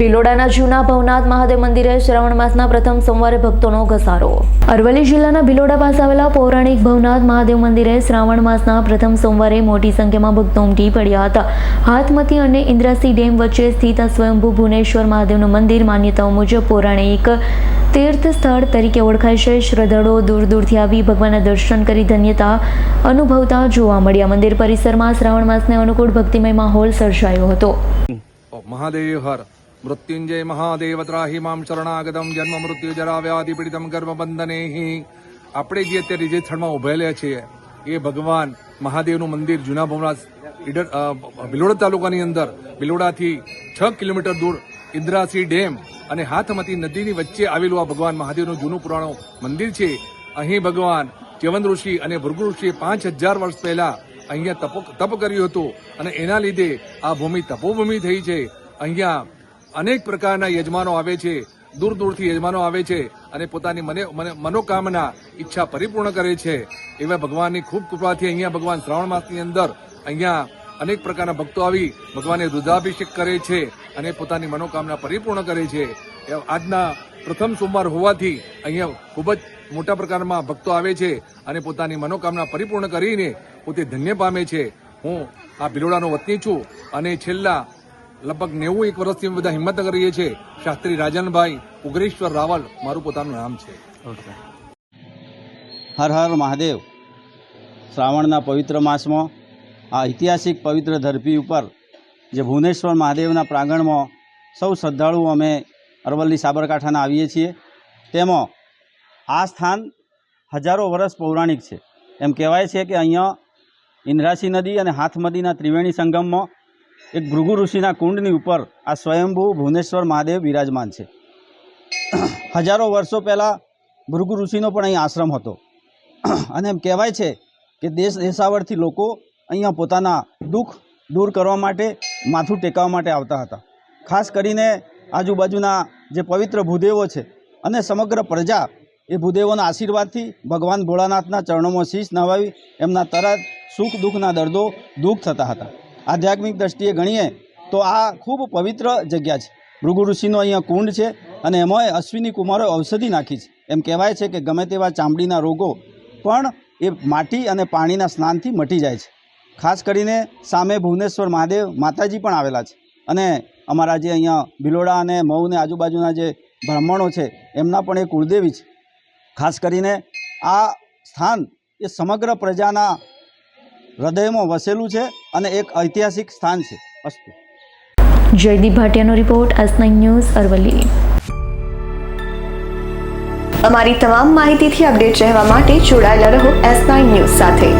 ભિલોડાના જૂના ભવનાથ મહાદેવ મંદિરે શ્રાવણ માસના પ્રથમ સોમવારે ભક્તોનો ઘસારો. અરવલ્લી જિલ્લાના ભિલોડા પાસે આવેલા પૌરાણિક ભવનાથ મહાદેવ મંદિરે શ્રાવણ માસના પ્રથમ સોમવારે મોટી સંખ્યામાં ભક્તો ઉમટી પડ્યા હતા. હાથમતી અને ઇન્દ્રાસી ડેમ વચ્ચે સ્થિત આ સ્વયંભૂ ભુવનેશ્વર મહાદેવનું મંદિર માન્યતાઓ મુજબ પૌરાણિક તીર્થ સ્થળ તરીકે ઓળખાય છે. શ્રદ્ધાળુઓ દૂર દૂરથી આવી ભગવાનના દર્શન કરી ધન્યતા અનુભવતા જોવા મળ્યા. મંદિર પરિસરમાં શ્રાવણ માસને અનુકૂળ ભક્તિમય માહોલ સર્જાયો હતો. મહાદેવ હર. મૃત્યુંજય મહાદેવ ત્રાહી મામ શરણાગતમ જન્મ મૃત્યુ જરા વ્યાધિ પીડિતમ ગર્ભબંધને આપણે જે અત્યારે જે સ્થળમાં ઉભેલા છીએ એ ભગવાન મહાદેવનું મંદિર જૂના ભવના ભિલોડા તાલુકાની અંદર ભિલોડાથી છ કિલોમીટર દૂર ઇન્દ્રાસી ડેમ અને હાથમતી નદીની વચ્ચે આવેલું આ ભગવાન મહાદેવનું જૂનું પુરાણું મંદિર છે અહીં ભગવાન ચ્યવન ઋષિ અને ભૃગુ ઋષિએ પાંચ હજાર વર્ષ પહેલા અહીંયા તપ તપ કર્યું હતું અને એના લીધે આ ભૂમિ તપોભૂમિ થઈ છે અહીંયા અનેક પ્રકારના યજમાનો આવે છે. દૂર દૂરથી યજમાનો આવે છે અને પોતાની મને, મને- મનોકામના, ઈચ્છા પરિપૂર્ણ કરે છે. એવા ભગવાનની ખૂબ કૃપાથી અહીંયા ભગવાન શ્રાવણ માસની અંદર અહીંયા અનેક પ્રકારના ભક્તો આવી ભગવાનને રુદ્રાભિષેક કરે છે અને પોતાની મનોકામના પરિપૂર્ણ કરે છે. આજના પ્રથમ સોમવાર હોવાથી અહીંયા ખૂબ જ મોટા પ્રકારમાં ભક્તો આવે છે અને પોતાની મનોકામના પરિપૂર્ણ કરીને પોતે ધન્ય પામે છે. હું આ ભિલોડાનો વતની છું અને છેલ્લા લગભગ નેવું એક વર્ષથી અમે બધા હિંમત કરીએ છીએ. શાસ્ત્રી રાજનભાઈ ઉગ્રેશ્વર રાવલ, મારું પોતાનું નામ છે. હર હર મહાદેવ. શ્રાવણના પવિત્ર માસમાં આ ઐતિહાસિક પવિત્ર ધરતી ઉપર જે ભુવનેશ્વર મહાદેવના પ્રાંગણમાં સૌ શ્રદ્ધાળુઓ અમે અરવલ્લી સાબરકાંઠાના આવીએ છીએ. તેમાં આ સ્થાન હજારો વર્ષ પૌરાણિક છે. એમ કહેવાય છે કે અહીંયા ઇન્દ્રાસી નદી અને હાથમદીના ત્રિવેણી સંગમમાં એક ભૃગુ ઋષિના કુંડની ઉપર આ સ્વયંભૂ ભુવનેશ્વર મહાદેવ બિરાજમાન છે. હજારો વર્ષો પહેલાં ભૃગુ ઋષિનો પણ અહીં આશ્રમ હતો. અને એમ કહેવાય છે કે દેશ દેશાવરથી લોકો અહીંયા પોતાના દુઃખ દૂર કરવા માટે, માથું ટેકવવા માટે આવતા હતા. ખાસ કરીને આજુબાજુના જે પવિત્ર ભૂદેવો છે અને સમગ્ર પ્રજા એ ભૂદેવોના આશીર્વાદથી ભગવાન ભોળાનાથના ચરણોમાં શીશ નવાવી, એમના તરત સુખ દુઃખના દર્દો દુઃખ થતા હતા. આધ્યાત્મિક દ્રષ્ટિએ ગણીએ તો આ ખૂબ પવિત્ર જગ્યા છે. ભૃગુ ઋષિનો અહીંયા કુંડ છે અને એમાં અશ્વિની કુમારો ઔષધિ નાખી છે. એમ કહેવાય છે કે ગમે તેવા ચામડીના રોગો પણ એ માટી અને પાણીના સ્નાનથી મટી જાય છે. ખાસ કરીને સામે ભુવનેશ્વર મહાદેવ માતાજી પણ આવેલા છે. અને અમારા જે અહીંયા ભિલોડા અને મઉ ને આજુબાજુના જે બ્રાહ્મણો છે, એમના પણ એ કુળદેવી છે. ખાસ કરીને આ સ્થાન એ સમગ્ર પ્રજાના હૃદયમાં વસેલું છે અને એક ઐતિહાસિક સ્થાન છે, અસ્તુ. Jaydeep ભાટિયાનો report S nine news Aravalli. અમારી તમામ માહિતીથી અપડેટ રહેવા માટે જોડાયેલા રહો એસ નાઇન ન્યૂઝ સાથે.